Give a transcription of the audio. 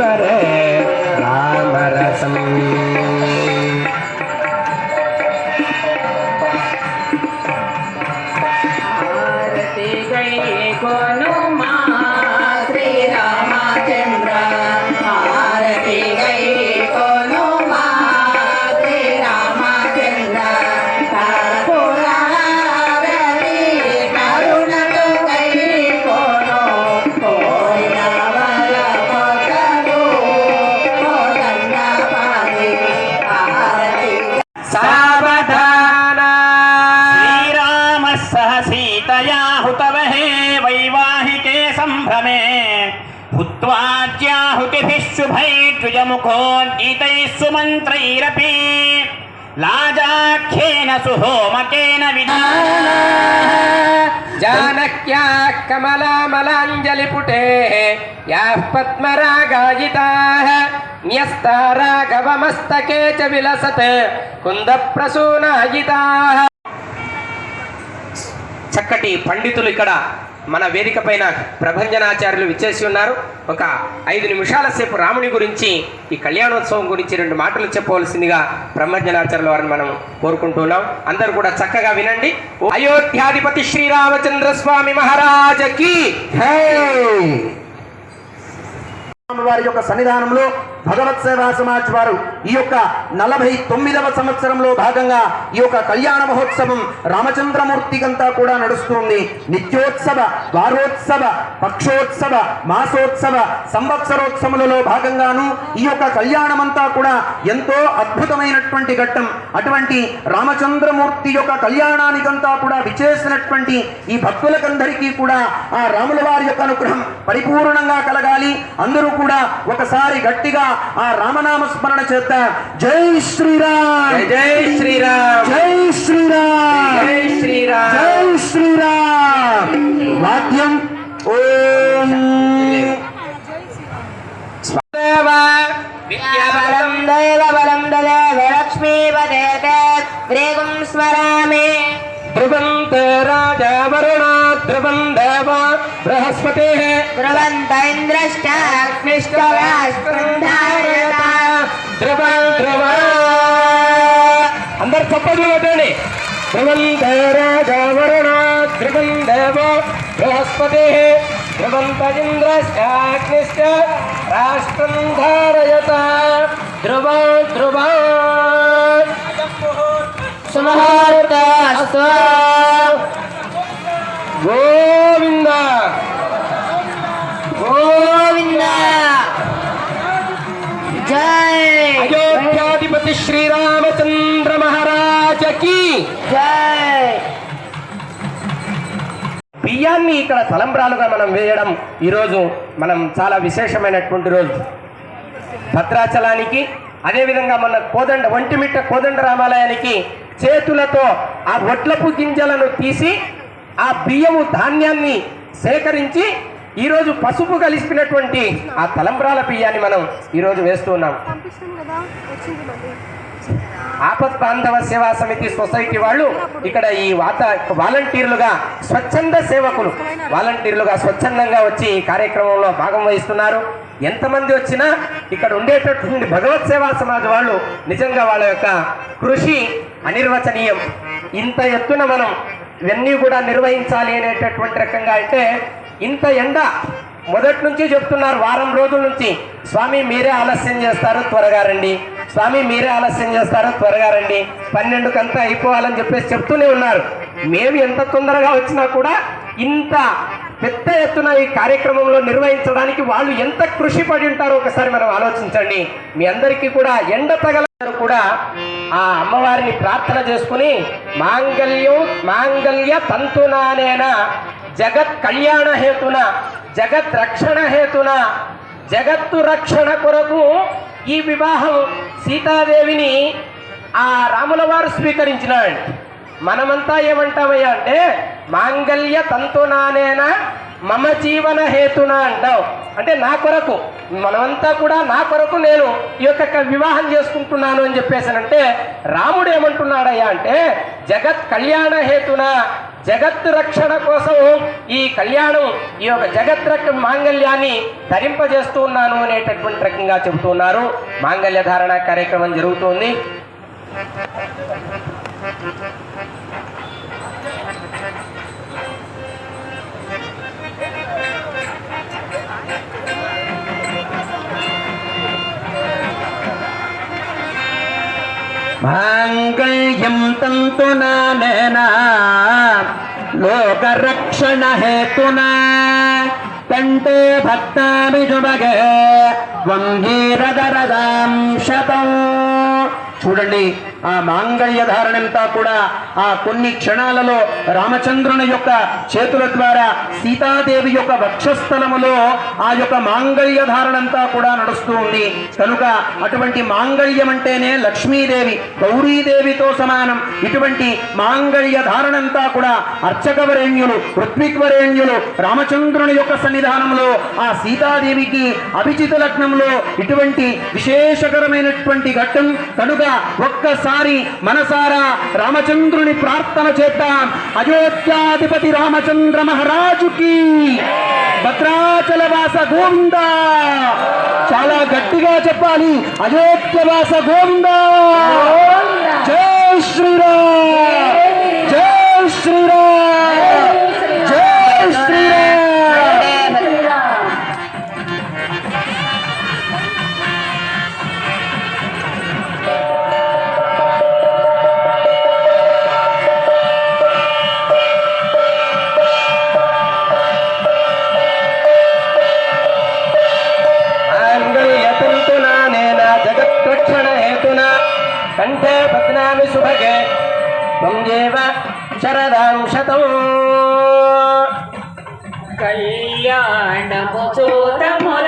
परे राम रसम सम्भ्रमे हुत्वाज्याहुतिभिः शुभैर्द्विजमुखोद्गीतैः सुमन्त्रैरपि। लाजाख्येन सुहोमकेन जानक्या कमलामलाञ्जलिपुटे याः पद्मरागायिताः न्यस्ता राघवमस्तके विलसत् कुन्दप्रसूनायिताः చక్కటి పండితులు ఇక్కడ మన వేదిక పైన ప్రభంజనాచార్యులు విచ్చేసి ఉన్నారు. ఒక ఐదు నిమిషాల సేపు రాముని గురించి ఈ కళ్యాణోత్సవం గురించి రెండు మాటలు చెప్పవలసిందిగా బ్రహ్మజ్ఞానాచార్యుల వారిని మనం కోరుకుంటున్నాం అందరూ కూడా చక్కగా వినండి. అయోధ్యాధిపతి శ్రీరామచంద్ర స్వామి మహారాజకి వారి యొక్క సన్నిధానంలో భగవత్ సేవా సమాజ్ వారు ఈ యొక్క నలభై తొమ్మిదవ సంవత్సరంలో భాగంగా ఈ యొక్క కళ్యాణ మహోత్సవం రామచంద్రమూర్తికంతా కూడా నడుస్తుంది. నిత్యోత్సవ వారోత్సవ పక్షోత్సవ మాసోత్సవ సంవత్సరోత్సవములలో భాగంగాను ఈ యొక్క కళ్యాణమంతా కూడా ఎంతో అద్భుతమైనటువంటి ఘట్టం. అటువంటి రామచంద్రమూర్తి యొక్క కళ్యాణానికంతా కూడా విచేసినటువంటి ఈ భక్తులకందరికీ కూడా ఆ రాముల వారి యొక్క అనుగ్రహం పరిపూర్ణంగా కలగాలి. అందరూ కూడా ఒకసారి గట్టిగా ఆ రామనామ స్మరణ చేద్దాం. జై శ్రీరామ్. జై శ్రీరామ్. జై శ్రీరామ్. జై శ్రీరామ్. జై శ్రీరామ్. వాద్యం. ఓం. దేవ బలం దైవ బలం దదేవ లక్ష్మీపదే వేగం స్మరామి ధ్రువంతే రాజా వరుణ. ध्रुवं देव बृहस्पति है ध्रुवं अंदर चप्पल बटने ध्रुवं देवरण ध्रुवं देव बृहस्पति है राष्ट्र तजिन्द्रश्चाग्निश्च राष्ट्रं धारयत ध्रुव ध्रुव। सुमहारुता గోవింద! గోవింద! జై! అయోధ్యాధిపతి శ్రీరామచంద్ర మహారాజకి జై! బియ్యాన్ని ఇక్కడ తలంబ్రాలుగా మనం వేయడం ఈరోజు మనం చాలా విశేషమైనటువంటి రోజు. భద్రాచలానికి అదేవిధంగా మన కోదండ ఒంటిమిట్ట కోదండ రామాలయానికి చేతులతో ఆ వడ్లపు గింజలను తీసి ఆ బియ్యము ధాన్యాన్ని సేకరించి ఈరోజు పసుపు కలిసినటువంటి ఆ తలంబ్రాల బియ్యాన్ని మనం ఈరోజు వేస్తూ ఉన్నాం. ఆపత్ బాంధవ సేవా సమితి సొసైటీ వాళ్ళు ఇక్కడ ఈ వాత వాలంటీర్లుగా స్వచ్ఛంద సేవకులు వాలంటీర్లుగా స్వచ్ఛందంగా వచ్చి ఈ కార్యక్రమంలో భాగం వహిస్తున్నారు. ఎంతమంది వచ్చినా ఇక్కడ ఉండేటటువంటి భగవత్ సేవా సమాజ్ వాళ్ళు నిజంగా వాళ్ళ యొక్క కృషి అనిర్వచనీయం. ఇంత ఎత్తున మనం ఇవన్నీ కూడా నిర్వహించాలి అనేటటువంటి రకంగా అంటే ఇంత ఎండ మొదటి నుంచి చెప్తున్నారు వారం రోజుల నుంచి. స్వామి మీరే ఆలస్యం చేస్తారు త్వరగా రండి. స్వామి మీరే ఆలస్యం చేస్తారు త్వరగా రండి. పన్నెండుకంతా అయిపోవాలని చెప్పేసి చెప్తూనే ఉన్నారు. మేము ఎంత తొందరగా వచ్చినా కూడా ఇంత పెద్ద ఎత్తున ఈ కార్యక్రమంలో నిర్వహించడానికి వాళ్ళు ఎంత కృషి పడి ఉంటారో ఒకసారి మనం ఆలోచించండి. మీ అందరికీ కూడా ఎండ తగల కూడా ఆ అమ్మవారిని ప్రార్థన చేసుకుని మాంగళ్యం మాంగళ్య తంతునానేన జగత్ కళ్యాణ హేతున జగత్ రక్షణ హేతున జగత్తు రక్షణ కొరకు ఈ వివాహం సీతాదేవిని ఆ రాముల వారు స్వీకరించినాడు. మనమంతా ఏమంటామయ్యా అంటే మాంగళ్య తంతునానేన మమ జీవన హేతున అంటావు. అంటే నా కొరకు మనమంతా కూడా నా కొరకు నేను ఈ యొక్క వివాహం చేసుకుంటున్నాను అని చెప్పేసానంటే రాముడు ఏమంటున్నాడయ్యా అంటే జగత్ కళ్యాణ హేతున జగత్ రక్షణ కోసం ఈ కళ్యాణం ఈ యొక్క జగత్ రక్ష మాంగళ్యాన్ని ధరింపజేస్తూ ఉన్నాను అనేటటువంటి రకంగా చెబుతున్నారు మాంగళ్య ధారణ కార్యక్రమం జరుగుతోంది. మాంగళ్యం తంతునానేన లోకరక్షణ హేతునా? కంటే భక్తామిజుమగే వంగీరదరదాం శతం. చూడండి ఆ మాంగళ్య ధారణంతా కూడా ఆ కొన్ని క్షణాలలో రామచంద్రుని యొక్క చేతుల ద్వారా సీతాదేవి యొక్క వక్షస్థలములో ఆ యొక్క మాంగళ్య ధారణంతా కూడా నడుస్తూ ఉంది. కనుక అటువంటి మాంగళ్యం అంటేనే లక్ష్మీదేవి గౌరీదేవితో సమానం. ఇటువంటి మాంగళ్య ధారణంతా కూడా అర్చకవరేణ్యులు ఋత్విక్వరేణ్యులు రామచంద్రుని యొక్క సన్నిధానంలో ఆ సీతాదేవికి అభిజిత లగ్నంలో ఇటువంటి విశేషకరమైనటువంటి ఘట్టం. కనుక ఒక్కసారి మనసారా రామచంద్రుని ప్రార్థన చేద్దాం. అయోధ్యాధిపతి రామచంద్ర మహారాజుకి. భద్రాచలవాస గోవింద. చాలా గట్టిగా చెప్పాలి. అయోధ్యవాస గోవింద. జై శ్రీరామ్. జై శ్రీరామ్. కంఠే పద్నామి సుభగే త్వంజేవ శరదాం శతం కళ్యాణము చూడముల